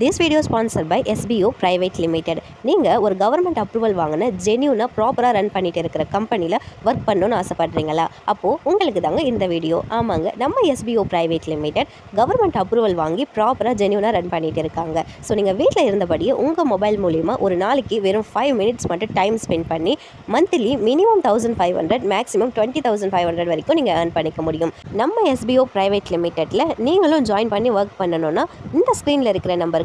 This video sponsor by SPO private limited நீங்கள் ஒரு government approval வாங்கின ஜென்யூனாக ப்ராப்பராக ரன் பண்ணிட்டு இருக்கிற கம்பெனியில் ஒர்க் பண்ணணும்னு ஆசைப்படுறீங்களா? அப்போது உங்களுக்கு தாங்க இந்த வீடியோ ஆமாங்க நம்ம SPO private limited government approval வாங்கி ப்ராப்பராக ஜென்யூனாக ரன் பண்ணிட்டு இருக்காங்க. ஸோ நீங்கள் வீட்டில் இருந்தபடியே உங்கள் மொபைல் மூலிமா ஒரு நாளைக்கு வெறும் ஃபைவ் மினிட்ஸ் மட்டும் டைம் ஸ்பெண்ட் பண்ணி monthly minimum thousand five hundred maximum twenty thousand five hundred வரைக்கும் நீங்கள் ஏர்ன் பண்ணிக்க முடியும். நம்ம எஸ்பிஓ ப்ரைவேட் லிமிடெட்டில் நீங்களும் ஜாயின் பண்ணி ஒர்க் பண்ணணும்னா இந்த ஸ்க்ரீனில் இருக்கிற நம்பருக்கு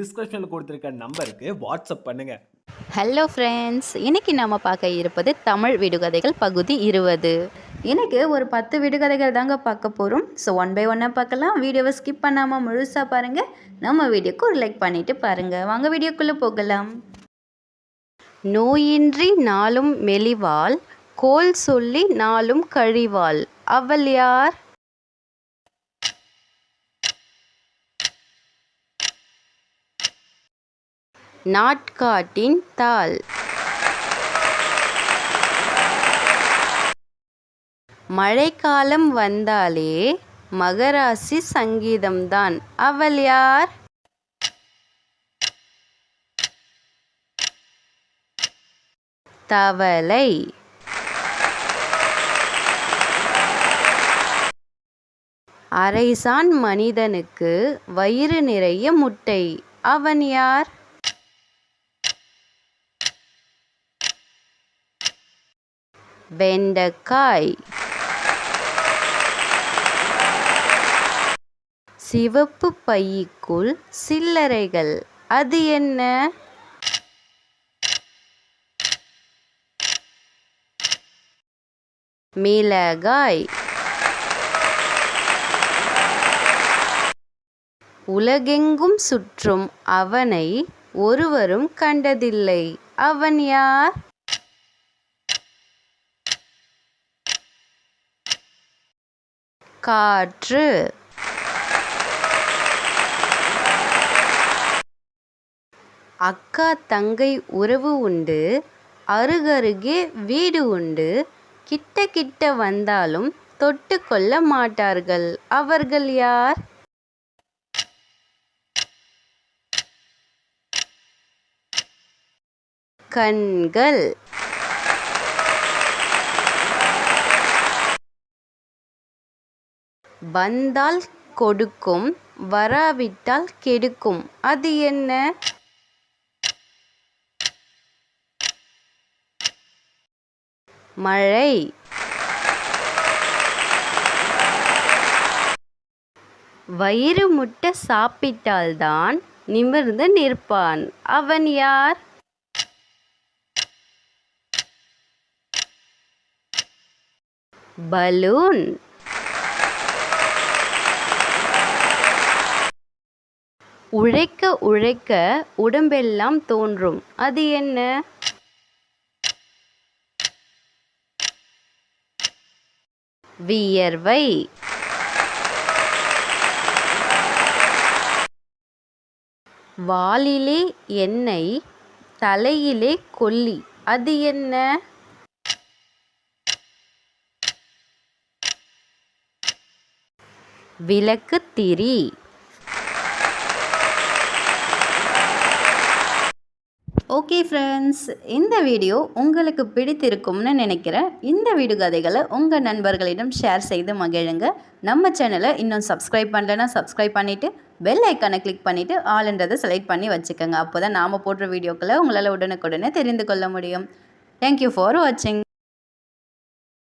டிஸ்கிரிப்ஷன்ல கொடுத்திருக்க நம்பருக்கு வாட்ஸ்அப் பண்ணுங்க. ஹலோ ஃப்ரெண்ட்ஸ் இன்னைக்கு நம்ம பார்க்க இருப்பது தமிழ் விடுகதைகள் பகுதி இருபது. இன்னைக்கு ஒரு பத்து விடுகதைகள் தாங்க பார்க்க போகிறோம் ஸோ ஒன் பை ஒன்னாக பார்க்கலாம். வீடியோவை ஸ்கிப் பண்ணாமல் முழுசாக பாருங்கள் நம்ம வீடியோக்கு ஒரு லைக் பண்ணிவிட்டு பாருங்கள் வாங்க வீடியோக்குள்ளே போகலாம். நோயின்றி நாளும் மெலிவாள் கோல் சொல்லி நாளும் கழிவாள். அவள் யார்? நாட்காட்டின் தாள். மழைக்காலம் வந்தாலே மகராசி சங்கீதம்தான். அவள் யார்? தவளை. அரைசான் மனிதனுக்கு வயிறு நிறைய முட்டை. அவன் யார்? வெண்டைக்காய். சிவப்பு பைக்குள் சில்லறைகள். அது என்ன? மிளகாய். உலகெங்கும் சுற்றும் அவனை ஒருவரும் கண்டதில்லை. அவன் யார்? காற்று. அக்கா தங்கை உறவு உண்டு அருகருகே வீடு உண்டு. கிட்ட கிட்ட வந்தாலும் தொட்டு கொள்ள மாட்டார்கள். அவர்கள் யார்? கண்கள். வந்தால் கொடுக்கும் வராவிட்டால் கெடுக்கும். அது என்ன? மழை. வயிறு முட்டை சாப்பிட்டால்தான் நிமிர்ந்து நிற்பான். அவன் யார்? பலூன். உழைக்க உழைக்க உடம்பெல்லாம் தோன்றும். அது என்ன? வியர்வை. வாலிலே எண்ணெய் தலையிலே கொல்லி. அது என்ன? விளக்கு திரி. ஓகே ஃப்ரெண்ட்ஸ் இந்த வீடியோ உங்களுக்கு பிடித்திருக்கும்னு நினைக்கிறேன் இந்த விடுகதைகளை உங்கள் நண்பர்களிடம் ஷேர் செய்து மகிழுங்க. நம்ம சேனலை இன்னும் சப்ஸ்கிரைப் பண்ணலைன்னா சப்ஸ்கிரைப் பண்ணிவிட்டு பெல் ஐக்கானை கிளிக் பண்ணிவிட்டு ஆளுன்றதை செலக்ட் பண்ணி வச்சுக்கோங்க. அப்போ தான் நாம் போடுற வீடியோக்களை உங்களால் உடனுக்குடனே தெரிந்து கொள்ள முடியும். தேங்க்யூ ஃபார் வாட்சிங்